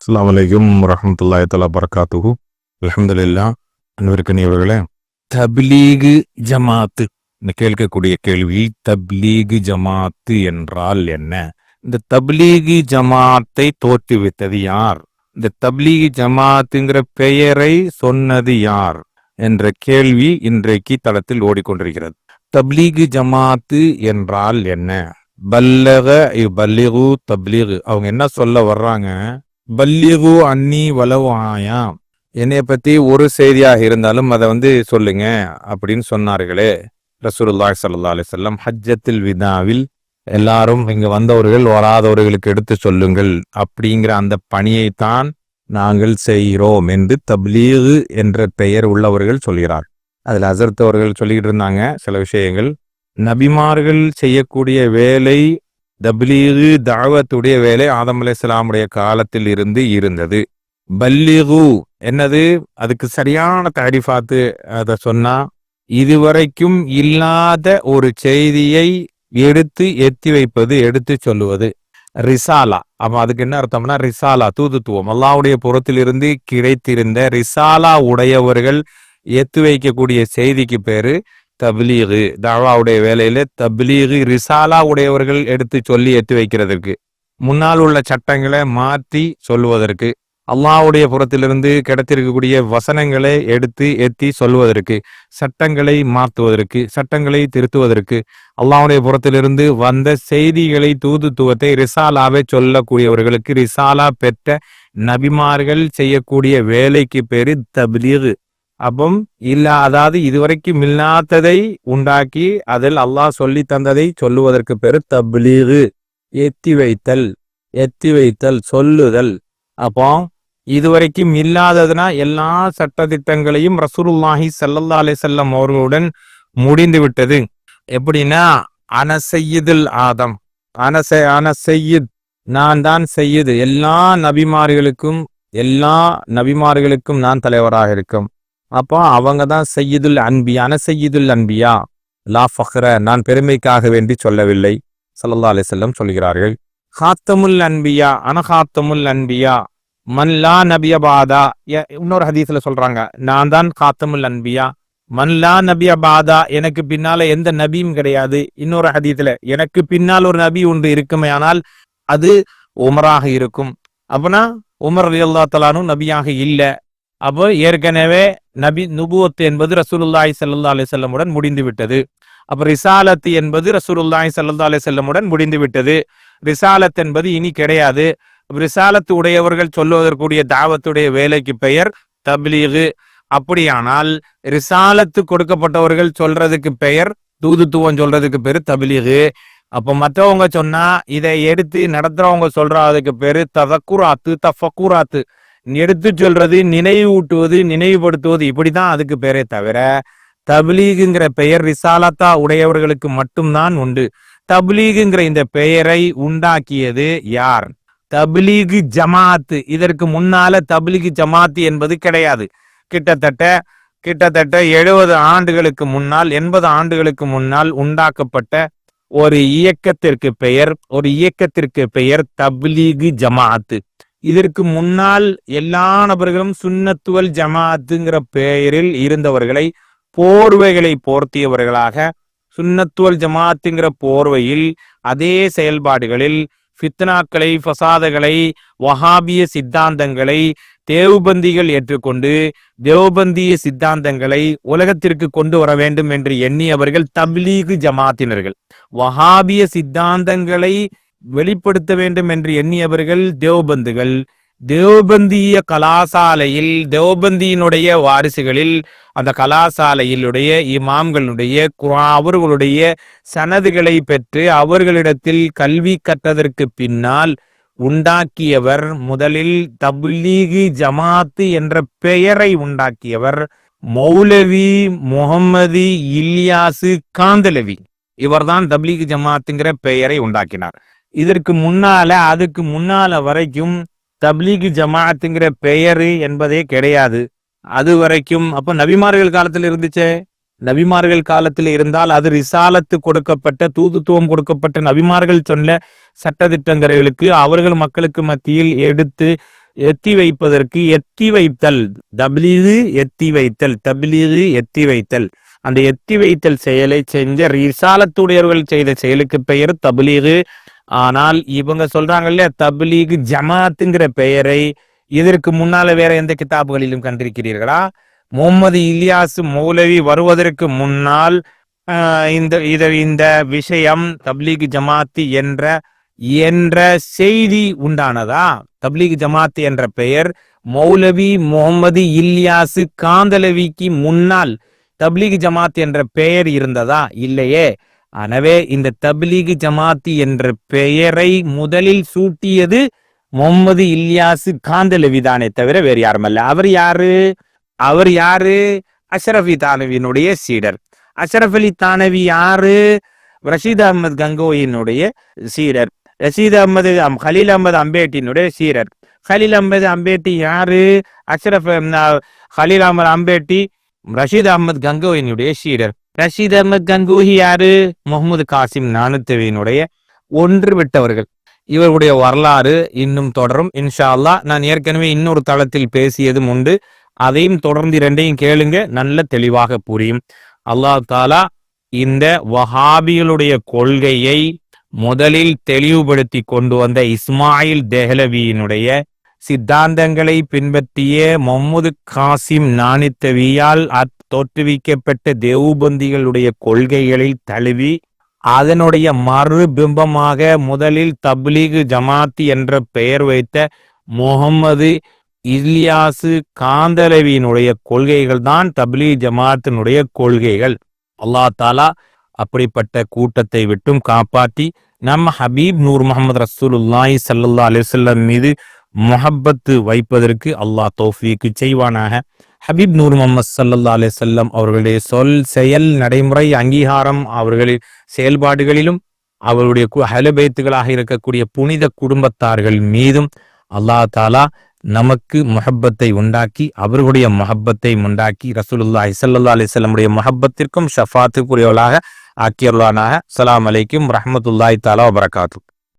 அஸ்லாம் வலைக்கும் வரமத்துல்லாய் தலா பரகாத்துஹு அலமதுல்லா அன்பிற்கனியவர்களே தப்லீகு ஜமாத்து. இந்த கேட்கக்கூடிய கேள்வி தப்லீகு ஜமாத்து என்றால் என்ன? இந்த தப்லீகு ஜமாத்தை தோற்றுவித்தது யார்? இந்த தப்லீகு ஜமாத்துங்கிற பெயரை சொன்னது யார்? என்ற கேள்வி இன்றைக்கு தளத்தில் ஓடிக்கொண்டிருக்கிறது. தப்லீகு ஜமாத்து என்றால் என்ன? பல்லக பல்லிகு தப்லீகு. அவங்க என்ன சொல்ல வர்றாங்க? பல்லிகு அன்னி வலவு என்னைய பத்தி ஒரு செய்தியாக இருந்தாலும் அதை வந்து சொல்லுங்க அப்படின்னு சொன்னார்களே. ரசூலுல்லாஹி சல்லா அலிசல்லாம் ஹஜ்ஜத்தில் விதாவில் எல்லாரும் இங்க வந்தவர்கள் வராதவர்களுக்கு எடுத்து சொல்லுங்கள் அப்படிங்கிற அந்த பணியைத்தான் நாங்கள் செய்கிறோம் என்று தப்லீகு என்ற பெயர் உள்ளவர்கள் சொல்கிறார். அதில் அசர்த்தவர்கள் சொல்லிக்கிட்டு இருந்தாங்க சில விஷயங்கள். நபிமார்கள் செய்யக்கூடிய வேலை தப்லீகு தாவத்துடைய வேலை ஆதம் அலையாமுடைய காலத்தில் இருந்து இருந்தது. பல்லிகு என்னது? அதுக்கு சரியான தாரிஃபாத்து அதை சொன்னா இதுவரைக்கும் இல்லாத ஒரு செய்தியை எடுத்து எத்தி வைப்பது எடுத்து சொல்லுவது. ரிசாலா. அப்ப அதுக்கு என்ன அர்த்தம்னா ரிசாலா தூதுத்துவம். அல்லாவுடைய புறத்திலிருந்து கிடைத்திருந்த ரிசாலா உடையவர்கள் எத்து வைக்கக்கூடிய செய்திக்கு பேரு தப்லீகு தாவாவுடைய வேலையில தப்லீகு ரிசாலா உடையவர்கள் எடுத்து சொல்லி எத்து வைக்கிறதற்கு முன்னால் உள்ள சட்டங்களை மாற்றி சொல்லுவதற்கு அல்லாவுடைய புறத்திலிருந்து கிடைத்திருக்கக்கூடிய வசனங்களை எடுத்து எத்தி சொல்வதற்கு சட்டங்களை மாற்றுவதற்கு சட்டங்களை திருத்துவதற்கு அல்லாவுடைய புறத்திலிருந்து வந்த செய்திகளை தூதுத்துவத்தை ரிசாலாவே சொல்லக்கூடியவர்களுக்கு ரிசாலா பெற்ற நபிமார்கள் செய்யக்கூடிய வேலைக்கு பேரு தப்லீகு. அப்பம் இல்ல அதாவது இதுவரைக்கும் இல்லாததை உண்டாக்கி அதில் அல்லாஹ் சொல்லி தந்ததை சொல்லுவதற்கு பேரு தப்லீகு எத்தி வைத்தல் எத்தி வைத்தல் சொல்லுதல் அப்போ இதுவரைக்கும் இல்லாததுனா எல்லா சட்டத்திட்டங்களையும் ரசூலுல்லாஹி சல்லல்லா அலி செல்லம் அவர்களுடன் முடிந்து விட்டது எப்படின்னா அன ஆதம் அனச அன செய்யுத் நான் தான் செய்யுது எல்லா நபிமார்களுக்கும் எல்லா நபிமார்களுக்கும் நான் தலைவராக இருக்கும் அப்போ அவங்க தான் செய்யுதுல் அன்பியா அன செய்யுதுல் அன்பியா? லா ஃபஹ்ர நான் பெருமைக்காக வேண்டி சொல்லவில்லை. சல்லல்லா அலி செல்லம் சொல்கிறார்கள் ஹாத்தமுல் அன்பியா? அனஹாத்தமுல் அன்பியா? மன்லா நபிய பாதா? இன்னொரு ஹதீஸ்ல சொல்றாங்க நான் தான் காத்தமுல் அன்பியா. மன்லா நபிய பாதா எனக்கு பின்னால எந்த நபியும் கிடையாது. இன்னொரு ஹதீஸ்ல எனக்கு பின்னால் ஒரு நபி ஒன்று இருக்குமே ஆனால் அது உமராக இருக்கும். அப்பனா உமர் அலி அல்லா தலானும் நபியாக இல்லை. அப்போ ஏற்கனவே நபி நுபுவத்து என்பது ரசூலுல்லாய் சல்லா அலி செல்லமுடன் முடிந்து விட்டது அப்ப ரிசாலத் என்பது ரசூலுல்லாய் சல்லா அலி செல்லமுடன் முடிந்து விட்டது ரிசாலத் என்பது இனி கிடையாது. ரிசாலத்து உடையவர்கள் சொல்லுவதற்குரிய தாவத்துடைய வேலைக்கு பெயர் தபிலீகு. அப்படியானால் ரிசாலத்து கொடுக்கப்பட்டவர்கள் சொல்றதுக்கு பெயர் தூதுத்துவம் சொல்றதுக்கு பேர் தபிலீகு. அப்ப மற்றவங்க சொன்னா இதை எடுத்து நடத்துறவங்க சொல்றதுக்கு பேரு ததக்குராத்து தஃபக்குராத்து. எடுத்து சொல்றது நினைவூட்டுவது நினைவுபடுத்துவது இப்படிதான் அதுக்கு பேரே தவிர தபிலீகுங்கிற பெயர் ரிசாலத்தா உடையவர்களுக்கு மட்டும்தான் உண்டு. தபிலீகுங்கிற இந்த பெயரை உண்டாக்கியது யார்? தபிலீகு ஜமாத்து. இதற்கு முன்னால தபிலீகு ஜமாத்து என்பது கிடையாது. கிட்டத்தட்ட கிட்டத்தட்ட எழுபது ஆண்டுகளுக்கு முன்னால் எண்பது ஆண்டுகளுக்கு முன்னால் உண்டாக்கப்பட்ட ஒரு இயக்கத்திற்கு பெயர் ஒரு இயக்கத்திற்கு பெயர் தபிலீகு ஜமாத்து. இதற்கு முன்னால் எல்லா நபர்களும் சுண்ணத்துவல் ஜமாத்துங்கிற பெயரில் இருந்தவர்களை போர்வைகளை போர்த்தியவர்களாக சுண்ணத்துவல் ஜமாத்துங்கிற போர்வையில் அதே செயல்பாடுகளில் ஃபித்னாக்களை ஃபசாதகளை வஹாபிய சித்தாந்தங்களை தேவுபந்திகள் ஏற்றுக்கொண்டு தேவபந்திய சித்தாந்தங்களை உலகத்திற்கு கொண்டு வர வேண்டும் என்று எண்ணியவர்கள் தப்லீகு ஜமாத்தினர்கள் வஹாபிய சித்தாந்தங்களை வெளிப்படுத்த வேண்டும் என்று எண்ணியவர்கள் தேவபந்துகள். தேவபந்திய கலாசாலையில் தேவபந்தியினுடைய வாரிசுகளில் அந்த கலாசாலையிலுடைய இமாம்களுடைய அவர்களுடைய சனதுகளை பெற்று அவர்களிடத்தில் கல்வி கற்றதற்கு பின்னால் உண்டாக்கியவர் முதலில் தப்லீகி ஜமாத்து என்ற பெயரை உண்டாக்கியவர் மௌலவி முகம்மது இல்யாசு காந்தலவி. இவர்தான் தப்லீக் ஜமாத்துங்கிற பெயரை உண்டாக்கினார். இதற்கு முன்னால அதுக்கு முன்னால வரைக்கும் தப்லீக் ஜமாத்துங்கிற பெயரு என்பதே கிடையாது. அது வரைக்கும் அப்ப நபிமார்கள் காலத்தில் இருந்துச்சே? நபிமார்கள் காலத்தில் இருந்தால் அது ரிசாலத்து கொடுக்கப்பட்ட தூதுத்துவம் கொடுக்கப்பட்ட நபிமார்கள் சொன்ன சட்டத்திட்டங்களுக்கு அவர்கள் மக்களுக்கு மத்தியில் எடுத்து எத்தி வைப்பதற்கு எத்தி வைத்தல். தபிலீது எத்தி வைத்தல் தபிலீது எத்தி வைத்தல். அந்த எத்தி வைத்தல் செயலை செஞ்ச ரிசாலத்துடையவர்கள் செய்த செயலுக்கு பெயர் தபிலீது ஆனால் இவங்க சொல்றாங்க இல்லையா தபிலீகு ஜமாத்துங்கிற பெயரை இதற்கு முன்னால வேற எந்த கிதாபுகளிலும் கண்டிருக்கிறீர்களா? முகமது இலியாஸ் மௌலவி வருவதற்கு முன்னால் இந்த இத இந்த விஷயம் தப்லீக் ஜமாத்தி என்ற என்ற செய்தி உண்டானதா? தப்லீக் ஜமாத் என்ற பெயர் மௌலவி முகமது இல்யாசு காந்தலவிக்கு முன்னால் தப்லீக் ஜமாத் என்ற பெயர் இருந்ததா? இல்லையே. எனவே இந்த தப்லீக் ஜமாத்தி என்ற பெயரை முதலில் சூட்டியது முகமது இல்யாசு காந்தலவி தானே தவிர வேறு யாரும் அல்ல அவர் யாரு? அவர் யாரு? அஷரஃபி தானவியினுடைய சீடர். அஷரஃப் அலி தானவி யாரு? ரஷீத் அகமது கங்கோயினுடைய சீடர். ரஷீத் அகமது ஹலீல் அகமது அம்பேட்டினுடைய சீரர் ஹலீல் அகமது அம்பேட்டி யாரு? அஷ்ரஃப் ஹலீல் அகமது அம்பேட்டி ரஷீத் அகமது கங்கோயினுடைய சீடர். ரஷீத் அகமது கங்குஹி யாரு? முகமது காசிம் நானுத்தவியினுடைய ஒன்று விட்டவர்கள் இவருடைய வரலாறு இன்னும் தொடரும் இன்ஷா அல்லா நான் ஏற்கனவே இன்னொரு தளத்தில் பேசியதும் உண்டு. அதையும் தொடர்ந்து இரண்டையும் கேளுங்க நல்ல தெளிவாக புரியும். அல்லாஹ் தாலா இந்த வஹாபிகளுடைய கொள்கையை முதலில் தெளிவுபடுத்தி கொண்டு வந்த இஸ்மாயில் தெஹலவியினுடைய சித்தாந்தங்களை பின்பற்றிய முகமது காசிம் நானித்தவியால் தோற்றுவிக்கப்பட்ட தேவுபந்திகளுடைய கொள்கைகளில் தழுவி அதனுடைய மறுபிம்பமாக முதலில் தப்லீகு ஜமாத்தி என்ற பெயர் வைத்த முகம்மது இல்யாசு காந்தலவியினுடைய கொள்கைகள் தான் தப்லீ ஜமாத்தினுடைய கொள்கைகள். அல்லா தாலா அப்படிப்பட்ட கூட்டத்தை விட்டும் காப்பாற்றி நம்ம ஹபீப் நூர் முகமது ரசூலுல்லாய் சல்லா அலிசல்லம் மீது முஹப்பத்து வைப்பதற்கு அல்லாஹ் தோஃபிக்கு செய்வானாக. ஹபீப் நூர் முகமது சல்லா அலிசல்லம் அவர்களுடைய சொல் செயல் நடைமுறை அங்கீகாரம் அவர்களின் செயல்பாடுகளிலும் அவருடைய ஹலபேத்துகளாக இருக்கக்கூடிய புனித குடும்பத்தார்கள் மீதும் அல்லா தாலா நமக்கு முஹப்பத்தை உண்டாக்கி அவர்களுடைய முஹப்பத்தை உண்டாக்கி ரசூலுல்லா இசல்லா அலிசல்லமுடைய முஹப்பத்திற்கும் ஷஃபாத்துக்குரியவளாக ஆக்கியருளானாக அலாம் அலைக்கும் ரஹமத்துல்லாய் தாலா வரகாத்து